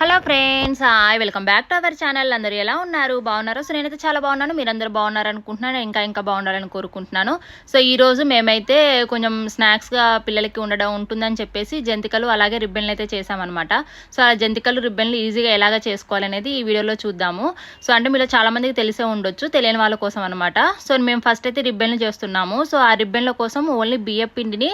Hello friends hi welcome back to our channel. అందరూ ఎలా ఉన్నారు? బాగున్నారు? సో నేనైతే చాలా బాగున్నాను. మీరందరూ బాగున్నారు అనుకుంటున్నాను ఇంకా ఇంకా బాగుండాలని కోరుకుంటున్నాను. సో ఈరోజు మేమైతే కొంచెం స్నాక్స్గా పిల్లలకి ఉండడం ఉంటుందని చెప్పేసి జంతికలు అలాగే రిబ్బన్లు అయితే చేసామన్నమాట సో ఆ జంతికలు రిబ్బన్లు ఈజీగా ఎలాగ చేసుకోవాలనేది ఈ వీడియోలో చూద్దాము. సో అంటే మీలో చాలామందికి తెలిసే ఉండొచ్చు తెలియని వాళ్ళ కోసం అనమాట సో మేము ఫస్ట్ అయితే రిబ్బన్లు చేస్తున్నాము. సో ఆ రిబ్బన్ల కోసం ఓన్లీ బియ్య పిండిని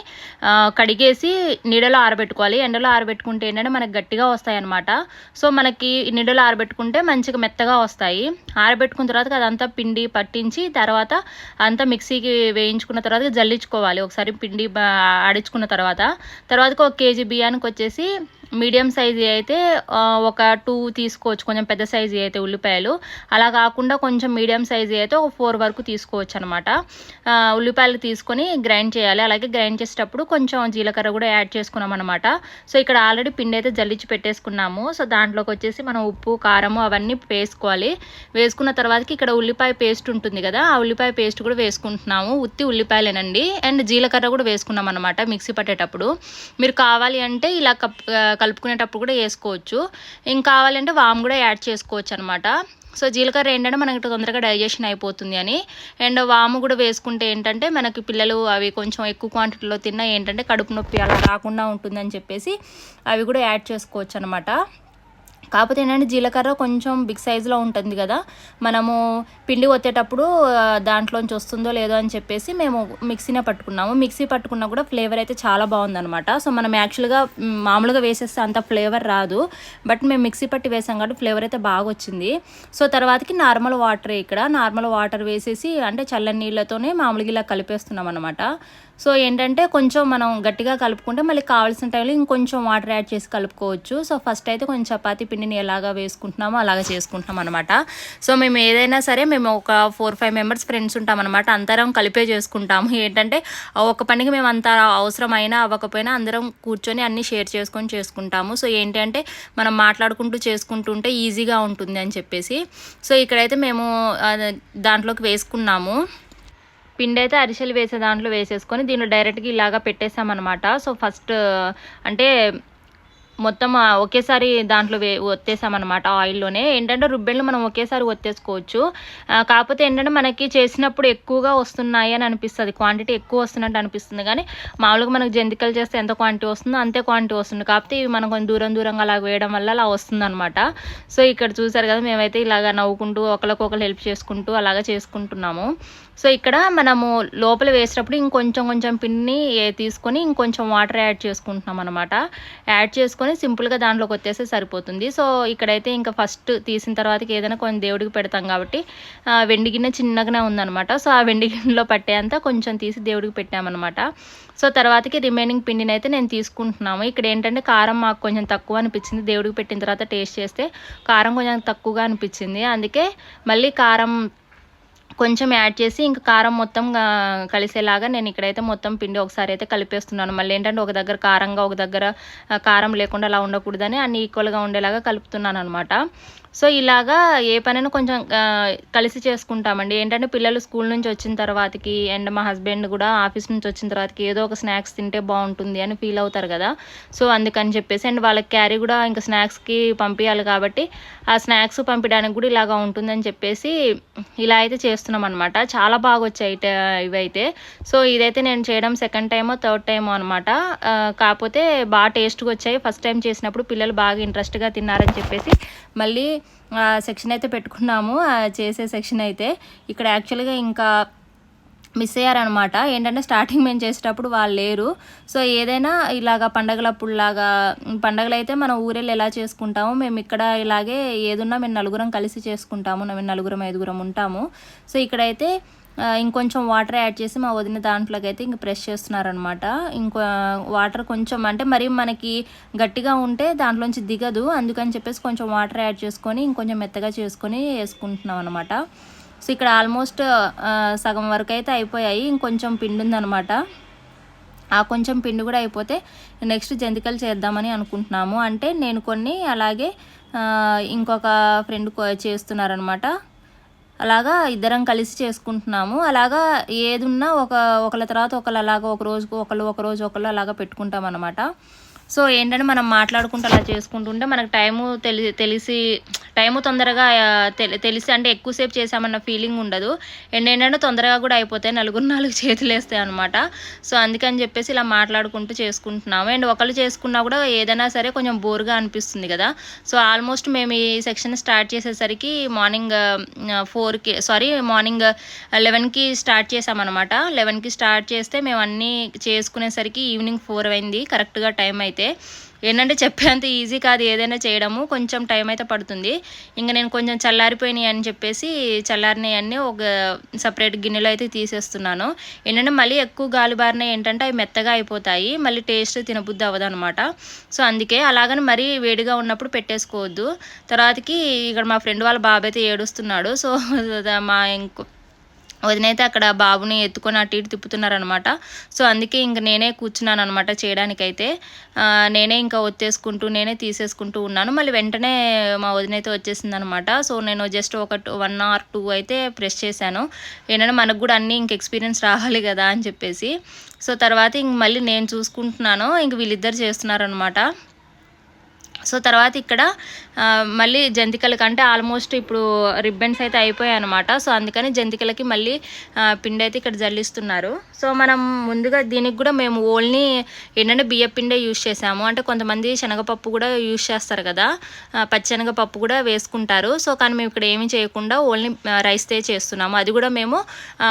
కడిగేసి నీడలో ఆరబెట్టుకోవాలి. ఎండలో ఆరబెట్టుకుంటే ఏంటంటే మనకి గట్టిగా వస్తాయన్నమాట. సో మనకి నీడలో ఆరబెట్టుకుంటే మంచిగా మెత్తగా వస్తాయి. ఆరబెట్టుకున్న తర్వాత అదంతా పిండి పట్టించి తర్వాత అంతా మిక్సీకి వేయించుకున్న తర్వాత జల్లించుకోవాలి. ఒకసారి పిండి ఆడించుకున్న తర్వాత. తర్వాత ఒక కేజీ బియ్యానికి వచ్చేసి మీడియం సైజు అయితే ఒక టూ తీసుకోవచ్చు. కొంచెం పెద్ద సైజు అయితే ఉల్లిపాయలు. అలా కాకుండా కొంచెం మీడియం సైజు అయితే ఒక ఫోర్ వరకు తీసుకోవచ్చు అనమాట ఉల్లిపాయలు తీసుకొని గ్రైండ్ చేయాలి. అలాగే గ్రైండ్ చేసేటప్పుడు కొంచెం జీలకర్ర కూడా యాడ్ చేసుకున్నాం అనమాట సో ఇక్కడ ఆల్రెడీ పిండి అయితే జల్లించి పెట్టేసుకున్నాము. సో దాంట్లోకి వచ్చేసి మనం ఉప్పు కారము అవన్నీ వేసుకోవాలి. వేసుకున్న తర్వాతకి ఇక్కడ ఉల్లిపాయ పేస్ట్ ఉంటుంది కదా ఆ ఉల్లిపాయ పేస్ట్ కూడా వేసుకుంటున్నాము. ఉత్తి ఉల్లిపాయలేనండి. అండ్ జీలకర్ర కూడా వేసుకున్నాం అనమాట మిక్సీ పట్టేటప్పుడు. మీరు కావాలి అంటే ఇలా కప్ కలుపుకునేటప్పుడు కూడా వేసుకోవచ్చు. ఇంకా కావాలంటే వామ్ కూడా యాడ్ చేసుకోవచ్చు అనమాట సో జీలకర్ర ఏంటంటే మనకి తొందరగా డైజెషన్ అయిపోతుంది అని. అండ్ వాము కూడా వేసుకుంటే ఏంటంటే మనకి పిల్లలు అవి కొంచెం ఎక్కువ క్వాంటిటీలో తిన్నా ఏంటంటే కడుపు నొప్పి అలా రాకుండా ఉంటుందని చెప్పేసి అవి కూడా యాడ్ చేసుకోవచ్చు అనమాట కాకపోతే ఏంటంటే జీలకర్ర కొంచెం బిగ్ సైజులో ఉంటుంది కదా మనము పిండి ఒత్తేటప్పుడు దాంట్లోంచి వస్తుందో లేదో అని చెప్పేసి మేము మిక్సీనే పట్టుకున్నాము. మిక్సీ పట్టుకున్నా కూడా ఫ్లేవర్ అయితే చాలా బాగుందనమాట సో మనం యాక్చువల్గా మామూలుగా వేసేస్తే అంత ఫ్లేవర్ రాదు. బట్ మేము మిక్సీ పట్టి వేసాం కాబట్టి ఫ్లేవర్ అయితే బాగా వచ్చింది. సో తర్వాతకి నార్మల్ వాటర్ ఇక్కడ. నార్మల్ వాటర్ వేసేసి అంటే చల్లని నీళ్ళతోనే మామూలుగా ఇలా కలిపేస్తున్నాం అనమాట సో ఏంటంటే కొంచెం మనం గట్టిగా కలుపుకుంటే మళ్ళీ కావాల్సిన టైంలో ఇంకొంచెం వాటర్ యాడ్ చేసి కలుపుకోవచ్చు. సో ఫస్ట్ అయితే కొంచెం చపాతీ పిండిని ఎలాగా వేసుకుంటున్నామో అలాగా చేసుకుంటున్నాం అనమాట సో మేము ఏదైనా సరే మేము ఒక ఫోర్ ఫైవ్ మెంబర్స్ ఫ్రెండ్స్ ఉంటాం అనమాట అందరం కలిపే చేసుకుంటాము. ఏంటంటే ఒక పనికి మేము అంత అవసరమైనా అవ్వకపోయినా అందరం కూర్చొని అన్నీ షేర్ చేసుకొని చేసుకుంటాము. సో ఏంటంటే మనం మాట్లాడుకుంటూ చేసుకుంటుంటే ఈజీగా ఉంటుంది అని చెప్పేసి. సో ఇక్కడైతే మేము దాంట్లోకి వేసుకున్నాము. పిండి అయితే అరిసెలు వేసే దాంట్లో వేసేసుకొని దీనిలో డైరెక్ట్గా ఇలాగా పెట్టేసామన్నమాట. సో ఫస్ట్ అంటే మొత్తం ఒకేసారి దాంట్లో వే ఒత్తేసామన్నమాట ఆయిల్లోనే. ఏంటంటే రుబ్బెళ్ళు మనం ఒకేసారి ఒత్తేసుకోవచ్చు. కాకపోతే ఏంటంటే మనకి చేసినప్పుడు ఎక్కువగా వస్తున్నాయి అని అనిపిస్తుంది. క్వాంటిటీ ఎక్కువ వస్తున్నట్టు అనిపిస్తుంది. కానీ మామూలుగా మనకు జంతికలు చేస్తే ఎంత క్వాంటిటీ వస్తుందో అంతే క్వాంటిటీ వస్తుంది. కాకపోతే ఇవి మనం కొంచెం దూరం దూరంగా అలా వేయడం వల్ల అలా వస్తుంది అనమాట సో ఇక్కడ చూసారు కదా మేమైతే ఇలాగా నవ్వుకుంటూ ఒకరికొకరు హెల్ప్ చేసుకుంటూ అలాగా చేసుకుంటున్నాము. సో ఇక్కడ మనము లోపల వేసేటప్పుడు ఇంకొంచెం కొంచెం పిన్ని తీసుకొని ఇంకొంచెం వాటర్ యాడ్ చేసుకుంటున్నాం అనమాట యాడ్ చేసుకుని సింపుల్గా దాంట్లోకి వచ్చేస్తే సరిపోతుంది. సో ఇక్కడైతే ఇంకా ఫస్ట్ తీసిన తర్వాతకి ఏదైనా కొంచెం దేవుడికి పెడతాం కాబట్టి వెండి గిన్నె చిన్నగానే ఉందన్నమాట. సో ఆ వెండి గిన్నెలో పట్టేంత కొంచెం తీసి దేవుడికి పెట్టామన్నమాట. సో తర్వాతకి రిమైనింగ్ పిండిని అయితే నేను తీసుకుంటున్నాము. ఇక్కడ ఏంటంటే కారం మాకు కొంచెం తక్కువ అనిపించింది. దేవుడికి పెట్టిన తర్వాత టేస్ట్ చేస్తే కారం కొంచెం తక్కువగా అనిపించింది. అందుకే మళ్ళీ కారం కొంచెం యాడ్ చేసి ఇంకా కారం మొత్తం కలిసేలాగా నేను ఇక్కడైతే మొత్తం పిండి ఒకసారి అయితే కలిపేస్తున్నాను. మళ్ళీ ఏంటంటే ఒక దగ్గర కారంగా ఒక దగ్గర కారం లేకుండా అలా ఉండకూడదని అన్ని ఈక్వల్గా ఉండేలాగా కలుపుతున్నాను అనమాట సో ఇలాగా ఏ పనైనా కొంచెం కలిసి చేసుకుంటామండి. ఏంటంటే పిల్లలు స్కూల్ నుంచి వచ్చిన తర్వాతకి అండ్ మా హస్బెండ్ కూడా ఆఫీస్ నుంచి వచ్చిన తర్వాతకి ఏదో ఒక స్నాక్స్ తింటే బాగుంటుంది అని ఫీల్ అవుతారు కదా. సో అందుకని చెప్పేసి అండ్ వాళ్ళకి క్యారీ కూడా ఇంకా స్నాక్స్కి పంపించాలి కాబట్టి ఆ స్నాక్స్ పంపించడానికి కూడా ఇలాగా ఉంటుందని చెప్పేసి ఇలా అయితే చేస్తున్నాం అనమాట చాలా బాగా వచ్చాయి ఇవైతే. సో ఇదైతే నేను చేయడం సెకండ్ టైమో థర్డ్ టైమో అనమాట కాకపోతే బాగా టేస్ట్గా వచ్చాయి ఫస్ట్ టైం చేసినప్పుడు పిల్లలు బాగా ఇంట్రెస్ట్గా తిన్నారని చెప్పేసి మళ్ళీ సెక్షన్ అయితే పెట్టుకున్నాము. చేసే సెక్షన్ అయితే. ఇక్కడ యాక్చువల్గా ఇంకా మిస్ అయ్యారనమాట. ఏంటంటే స్టార్టింగ్ మేము చేసేటప్పుడు వాళ్ళు లేరు. సో ఏదైనా ఇలాగా పండగలప్పుడు లాగా పండగలు అయితే మనం ఊరెళ్ళి ఎలా చేసుకుంటాము మేము ఇక్కడ ఇలాగే ఏదున్నా మేము నలుగురం కలిసి చేసుకుంటాము. మేము నలుగురం ఐదుగురం ఉంటాము. సో ఇక్కడైతే ఇంకొంచెం వాటర్ యాడ్ చేసి మా వదిన దాంట్లోకి అయితే ఇంక ప్రెస్ చేస్తున్నారనమాట. ఇంకో వాటర్ కొంచెం అంటే మరి మనకి గట్టిగా ఉంటే దాంట్లోంచి దిగదు. అందుకని చెప్పేసి కొంచెం వాటర్ యాడ్ చేసుకొని ఇంకొంచెం మెత్తగా చేసుకొని వేసుకుంటున్నాం అనమాట సో ఇక్కడ ఆల్మోస్ట్ సగం వరకు అయితే అయిపోయాయి. ఇంకొంచెం పిండి ఉందనమాట ఆ కొంచెం పిండి కూడా అయిపోతే నెక్స్ట్ జంతికలు చేద్దామని అనుకుంటున్నాము. అంటే నేను కొన్ని అలాగే ఇంకొక ఫ్రెండ్ చేస్తున్నారనమాట. అలాగా ఇద్దరం కలిసి చేసుకుంటున్నాము. అలాగా ఏదున్నా ఒక ఒకళ్ళ తర్వాత ఒకళ్ళు అలాగా ఒక రోజుకు ఒకళ్ళు ఒక రోజు ఒకళ్ళు అలాగా పెట్టుకుంటాం అనమాట సో ఏంటంటే మనం మాట్లాడుకుంటూ అలా చేసుకుంటుంటే మనకు టైము తెలి తెలిసి టైము తొందరగా తెలి- తెలిసి అంటే ఎక్కువసేపు చేసామన్న ఫీలింగ్ ఉండదు. అండ్ ఏంటంటే తొందరగా కూడా అయిపోతాయి నలుగురు నాలుగు చేతులు వేస్తాయి అనమాట సో అందుకని చెప్పేసి ఇలా మాట్లాడుకుంటూ చేసుకుంటున్నాము. అండ్ ఒకళ్ళు చేసుకున్నా కూడా ఏదైనా సరే కొంచెం బోర్గా అనిపిస్తుంది కదా. సో ఆల్మోస్ట్ మేము ఈ సెక్షన్ స్టార్ట్ చేసేసరికి మార్నింగ్ ఫోర్కి సారీ మార్నింగ్ లెవెన్కి స్టార్ట్ చేసామన్నమాట లెవెన్కి స్టార్ట్ చేస్తే మేము అన్నీ చేసుకునేసరికి ఈవినింగ్ ఫోర్ అయింది. కరెక్ట్గా టైం అయితే ఏంటంటే చెప్పేంత ఈజీ కాదు ఏదైనా చేయడము. కొంచెం టైం అయితే పడుతుంది. ఇంకా నేను కొంచెం చల్లారిపోయినాయి అని చెప్పేసి చల్లారినాయి అన్నీ ఒక సపరేట్ గిన్నెలో అయితే తీసేస్తున్నాను. ఏంటంటే మళ్ళీ ఎక్కువ గాలి బారినాయి ఏంటంటే అవి మెత్తగా అయిపోతాయి. మళ్ళీ టేస్ట్ తినబుద్ధి అవ్వదు అనమాట సో అందుకే అలాగని మరీ వేడిగా ఉన్నప్పుడు పెట్టేసుకోవద్దు. తర్వాతకి ఇక్కడ మా ఫ్రెండ్ వాళ్ళ బాబు అయితే ఏడుస్తున్నాడు. సో మా ఇంకో వదినైతే అక్కడ బాబుని ఎత్తుకొని అటు ఇటు తిప్పుతున్నారనమాట. సో అందుకే ఇంక నేనే కూర్చున్నాను అనమాట చేయడానికైతే నేనే ఇంకా ఒత్తేసుకుంటూ నేనే తీసేసుకుంటూ ఉన్నాను. మళ్ళీ వెంటనే మా వదినైతే వచ్చేసింది అనమాట సో నేను జస్ట్ ఒక వన్ ఆర్ టూ అయితే ప్రెస్ చేశాను. ఏంటంటే మనకు కూడా అన్నీ ఇంక ఎక్స్పీరియన్స్ రావాలి కదా అని చెప్పేసి. సో తర్వాత ఇంక మళ్ళీ నేను చూసుకుంటున్నాను. ఇంక వీళ్ళిద్దరు చేస్తున్నారనమాట. సో తర్వాత ఇక్కడ మళ్ళీ జంతికలకి అంటే ఆల్మోస్ట్ ఇప్పుడు రిబ్బన్స్ అయితే అయిపోయాయి అనమాట సో అందుకని జంతికలకి మళ్ళీ పిండి అయితే ఇక్కడ జల్లిస్తున్నారు. సో మనం ముందుగా దీనికి కూడా మేము ఓన్లీ ఏంటంటే బియ్య పిండే యూజ్ చేసాము అంటే కొంతమంది శనగపప్పు కూడా యూజ్ చేస్తారు కదా. పచ్చనగపప్పు కూడా వేసుకుంటారు. సో కానీ మేము ఇక్కడ ఏమీ చేయకుండా ఓన్లీ రైస్తే చేస్తున్నాము. అది కూడా మేము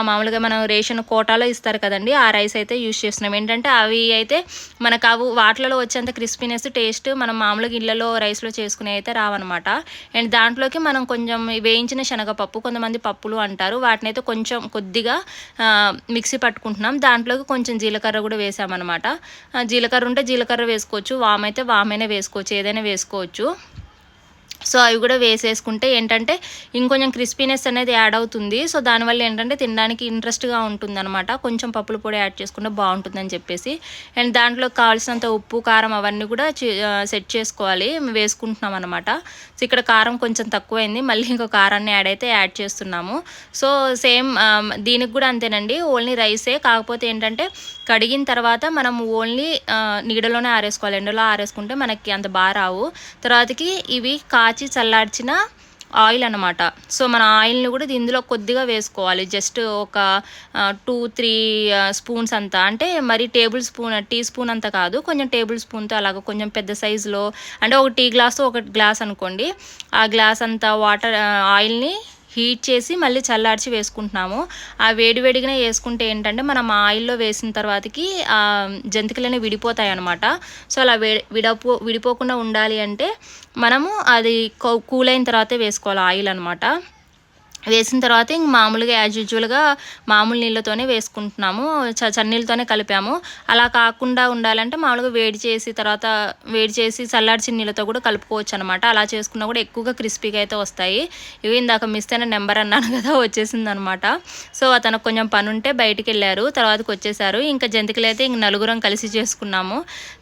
మామూలుగా మనం రేషన్ కోటాలో ఇస్తారు కదండి ఆ రైస్ అయితే యూజ్ చేస్తున్నాం ఏంటంటే అవి అయితే మనకు అవి వాటిలలో వచ్చేంత క్రిస్పీనెస్ టేస్ట్ మనం మామూలుగా ఇళ్ళలో రైస్లో చేసుకునే అయితే రావన్నమాట. అండ్ దాంట్లోకి మనం కొంచెం వేయించిన శనగపప్పు కొంతమంది పప్పులు అంటారు. వాటిని అయితే కొంచెం కొద్దిగా మిక్సీ పట్టుకుంటున్నాం. దాంట్లోకి కొంచెం జీలకర్ర కూడా వేసామన్నమాట. జీలకర్ర ఉంటే జీలకర్ర వేసుకోవచ్చు. వామైతే వామైనా వేసుకోవచ్చు. ఏదైనా వేసుకోవచ్చు. సో అవి కూడా వేసేసుకుంటే ఏంటంటే ఇంకొంచెం క్రిస్పీనెస్ అనేది యాడ్ అవుతుంది. సో దానివల్ల ఏంటంటే తినడానికి ఇంట్రెస్ట్గా ఉంటుందన్నమాట. కొంచెం పప్పుల పొడి యాడ్ చేసుకుంటే బాగుంటుందని చెప్పేసి. అండ్ దాంట్లో కావాల్సినంత ఉప్పు కారం అవన్నీ కూడా సెట్ చేసుకోవాలి. వేసుకుంటున్నాం అనమాట సో ఇక్కడ కారం కొంచెం తక్కువైంది. మళ్ళీ ఇంకో కారాన్ని యాడ్ అయితే యాడ్ చేస్తున్నాము. సో సేమ్ దీనికి కూడా అంతేనండి. ఓన్లీ రైసే. కాకపోతే ఏంటంటే కడిగిన తర్వాత మనం ఓన్లీ నీడలోనే ఆరేసుకోవాలి. ఎండలో ఆరేసుకుంటే మనకి అంత బాగా రావు. తర్వాతకి ఇవి కాచి చల్లార్చిన ఆయిల్ అనమాట సో మన ఆయిల్ని కూడా ఇందులో కొద్దిగా వేసుకోవాలి. జస్ట్ ఒక టూ త్రీ స్పూన్స్ అంతా. అంటే మరి టేబుల్ స్పూన్ టీ స్పూన్ అంత కాదు. కొంచెం టేబుల్ స్పూన్తో అలాగ కొంచెం పెద్ద సైజులో అంటే ఒక టీ గ్లాస్ ఒక గ్లాస్ అనుకోండి. ఆ గ్లాస్ అంతా వాటర్ ఆయిల్ని హీట్ చేసి మళ్ళీ చల్లార్చి వేసుకుంటున్నాము. ఆ వేడివేడిగానే వేసుకుంటే ఏంటంటే మనం ఆయిల్లో వేసిన తర్వాతకి ఆ జంతికలనే విడిపోతాయి అనమాట సో అలా వే విడపో విడిపోకుండా ఉండాలి అంటే మనము అది కూల్ అయిన తర్వాతే వేసుకోవాలి ఆయిల్ అనమాట వేసిన తర్వాత ఇంక మామూలుగా యాజ్ యూజువల్గా మామూలు నీళ్ళతోనే వేసుకుంటున్నాము. చ చన్నీళ్ళతోనే కలిపాము. అలా కాకుండా ఉండాలంటే మామూలుగా వేడి చేసి తర్వాత వేడి చేసి చల్లార్చిన నీళ్ళతో కూడా కలుపుకోవచ్చు అనమాట అలా చేసుకున్నా కూడా ఎక్కువగా క్రిస్పీగా అయితే వస్తాయి. ఇవి ఇందాక మిస్ అయిన నెంబర్ అన్నాను కదా వచ్చేసింది అనమాట సో అతను కొంచెం పని ఉంటే బయటికి వెళ్ళారు తర్వాతకి వచ్చేసారు ఇంకా జంతికలు అయితే ఇంక నలుగురం కలిసి చేసుకున్నాము.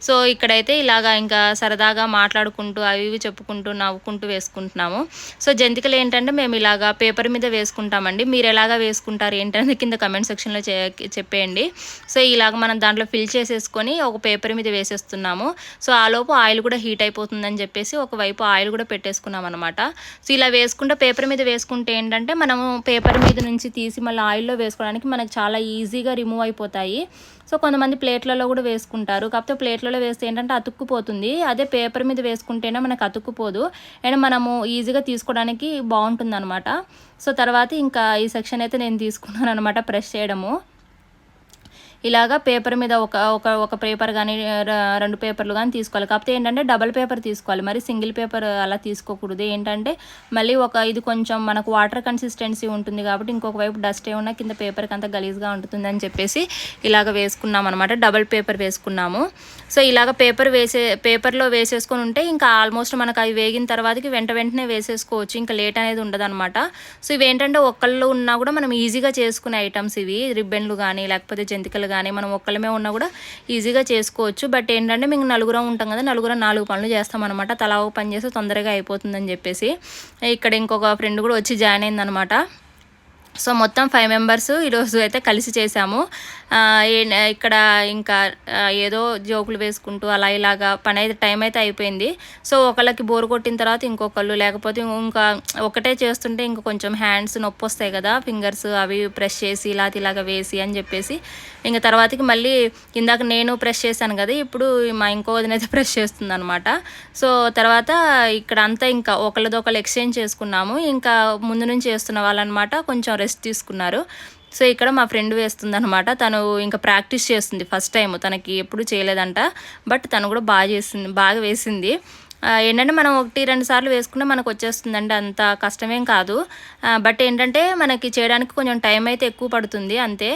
సో ఇక్కడైతే ఇలాగా ఇంకా సరదాగా మాట్లాడుకుంటూ అవి ఇవి చెప్పుకుంటూ నవ్వుకుంటూ వేసుకుంటున్నాము. సో జంతికలు ఏంటంటే మేము ఇలాగా పేపర్ మీద వేసుకుంటామండి. మీరు ఎలాగా వేసుకుంటారు ఏంటనేది కింద కమెంట్ సెక్షన్లో చెప్పేయండి. సో ఇలాగ మనం దాంట్లో ఫిల్ చేసేసుకొని ఒక పేపర్ మీద వేసేస్తున్నాము. సో ఆ లోపు ఆయిల్ కూడా హీట్ అయిపోతుందని చెప్పేసి ఒకవైపు ఆయిల్ కూడా పెట్టేసుకున్నాం అనమాట సో ఇలా వేసుకుంటే పేపర్ మీద వేసుకుంటే ఏంటంటే మనము పేపర్ మీద నుంచి తీసి మళ్ళీ ఆయిల్లో వేసుకోవడానికి మనకు చాలా ఈజీగా రిమూవ్ అయిపోతాయి. సో కొంతమంది ప్లేట్లలో కూడా వేసుకుంటారు. కాకపోతే ప్లేట్లలో వేస్తే ఏంటంటే అతుక్కుపోతుంది. అదే పేపర్ మీద వేసుకుంటేనే మనకు అతుక్కుపోదు. అండ్ మనము ఈజీగా తీసుకోవడానికి బాగుంటుంది అనమాట సో తర్వాత ఇంకా ఈ సెక్షన్ అయితే నేను తీసుకున్నాను అనమాట ప్రెస్ చేయడము. ఇలాగా పేపర్ మీద ఒక ఒక ఒక పేపర్ కానీ రెండు పేపర్లు కానీ తీసుకోవాలి. కాకపోతే ఏంటంటే డబల్ పేపర్ తీసుకోవాలి. మరి సింగిల్ పేపర్ అలా తీసుకోకూడదు. ఏంటంటే మళ్ళీ ఒక ఇది కొంచెం మనకు వాటర్ కన్సిస్టెన్సీ ఉంటుంది కాబట్టి ఇంకొక వైపు డస్ట్ ఏమన్నా కింద పేపర్కి అంత గలీజ్గా ఉంటుంది అని చెప్పేసి ఇలాగ వేసుకున్నాం అనమాట డబల్ పేపర్ వేసుకున్నాము. సో ఇలాగ పేపర్ వేసే పేపర్లో వేసేసుకొని ఉంటే ఇంకా ఆల్మోస్ట్ మనకు అవి వేగిన తర్వాతకి వెంట వెంటనే వేసేసుకోవచ్చు. ఇంకా లేట్ అనేది ఉండదన్నమాట. సో ఇవి ఏంటంటే ఒక్కళ్ళు ఉన్నా కూడా మనం ఈజీగా చేసుకునే ఐటమ్స్ ఇవి. రిబ్బన్లు కానీ లేకపోతే జంతికలు కానీ మనం ఒక్కళ్ళమే ఉన్నా కూడా ఈజీగా చేసుకోవచ్చు. బట్ ఏంటంటే మేము నలుగురం ఉంటాం కదా నలుగురం నాలుగు పనులు చేస్తాం అనమాట తలా ఒక పని చేస్తే తొందరగా అయిపోతుందని చెప్పేసి. ఇక్కడ ఇంకొక ఫ్రెండ్ కూడా వచ్చి జాయిన్ అయిందనమాట సో మొత్తం ఫైవ్ మెంబర్స్ ఈరోజు అయితే కలిసి చేసాము ఇక్కడ ఇంకా ఏదో జోకులు వేసుకుంటూ అలా ఇలాగా పని అయితే టైం అయితే అయిపోయింది. సో ఒకళ్ళకి బోర్ కొట్టిన తర్వాత ఇంకొకళ్ళు లేకపోతే ఇంకా ఒకటే చేస్తుంటే ఇంకా కొంచెం హ్యాండ్స్ నొప్పి వస్తాయి కదా ఫింగర్స్ అవి ప్రెస్ చేసి ఇలా ఇలాగా వేసి అని చెప్పేసి. ఇంకా తర్వాతకి మళ్ళీ ఇందాక నేను ప్రెస్ చేశాను కదా ఇప్పుడు మా ఇంకో వదినైతే ప్రెస్ చేస్తుంది అనమాట సో తర్వాత ఇక్కడ అంతా ఇంకా ఒకళ్ళదొకళ్ళు ఎక్స్చేంజ్ చేసుకున్నాము. ఇంకా ముందు నుంచి చేస్తున్న వాళ్ళనమాట కొంచెం రెస్ట్ తీసుకున్నారు. సో ఇక్కడ మా ఫ్రెండ్ వేస్తుంది అనమాట తను ఇంకా ప్రాక్టీస్ చేస్తుంది ఫస్ట్ టైం తనకి ఎప్పుడు చేయలేదంట. బట్ తను కూడా బాగా చేసింది బాగా వేసింది. ఏంటంటే మనం ఒకటి రెండు సార్లు వేసుకుంటే మనకు వచ్చేస్తుందండి. అంత కష్టమేం కాదు. బట్ ఏంటంటే మనకి చేయడానికి కొంచెం టైం అయితే ఎక్కువ పడుతుంది. అంతే.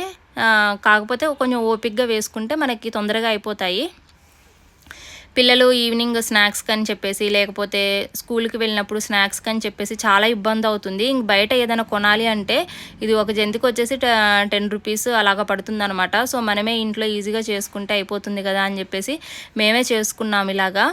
కాకపోతే కొంచెం ఓపిక్గా వేసుకుంటే మనకి తొందరగా అయిపోతాయి. పిల్లలు ఈవినింగ్ స్నాక్స్ కని చెప్పేసి లేకపోతే స్కూల్కి వెళ్ళినప్పుడు స్నాక్స్ కని చెప్పేసి చాలా ఇబ్బంది అవుతుంది. ఇంక బయట ఏదైనా కొనాలి అంటే ఇది ఒక జంతికి వచ్చేసి టెన్ రూపీస్ అలాగా పడుతుంది అనమాట సో మనమే ఇంట్లో ఈజీగా చేసుకుంటే అయిపోతుంది కదా అని చెప్పేసి మేమే చేసుకున్నాం ఇలాగా.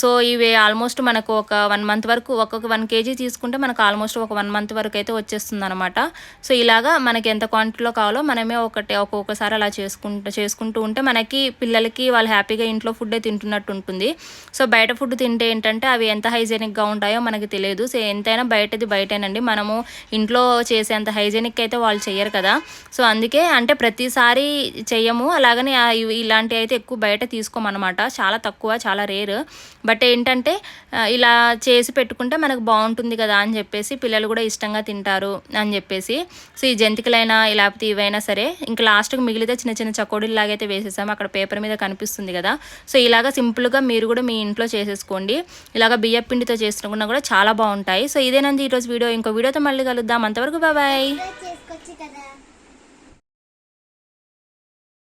సో ఇవి ఆల్మోస్ట్ మనకు ఒక వన్ మంత్ వరకు ఒక్కొక్క వన్ కేజీ తీసుకుంటే మనకు ఆల్మోస్ట్ ఒక వన్ మంత్ వరకు అయితే వచ్చేస్తుంది అనమాట సో ఇలాగా మనకి ఎంత క్వాంటిటీలో కావాలో మనమే ఒకటి ఒక్కొక్కసారి అలా చేసుకుంటూ చేసుకుంటూ ఉంటే మనకి పిల్లలకి వాళ్ళు హ్యాపీగా ఇంట్లో ఫుడ్డే తింటున్నట్టు ఉంటుంది. సో బయట ఫుడ్ తింటే ఏంటంటే అవి ఎంత హైజెనిక్గా ఉంటాయో మనకి తెలియదు. సో ఎంతైనా బయటది బయటేనండి. మనము ఇంట్లో చేసేంత హైజెనిక్ అయితే వాళ్ళు చెయ్యరు కదా. సో అందుకే అంటే ప్రతిసారి చెయ్యము. అలాగనే ఇలాంటివి అయితే ఎక్కువ బయట తీసుకోమన్నమాట. చాలా తక్కువ చాలా రేర్ బట్ ఏంటంటే ఇలా చేసి పెట్టుకుంటే మనకు బాగుంటుంది కదా అని చెప్పేసి పిల్లలు కూడా ఇష్టంగా తింటారు అని చెప్పేసి. సో ఈ జంతికలైనా లేకపోతే ఇవైనా సరే ఇంకా లాస్ట్కి మిగిలితే చిన్న చిన్న చకోడీలు అయితే వేసేసాము. అక్కడ పేపర్ మీద కనిపిస్తుంది కదా. సో ఇలాగ సింపుల్గా మీరు కూడా మీ ఇంట్లో చేసేసుకోండి. ఇలాగ బియ్య పిండితో చేసుకున్నా కూడా చాలా బాగుంటాయి. సో ఇదేనండి ఈరోజు వీడియో. ఇంకో వీడియోతో మళ్ళీ కలుద్దాం. అంతవరకు బాబాయ్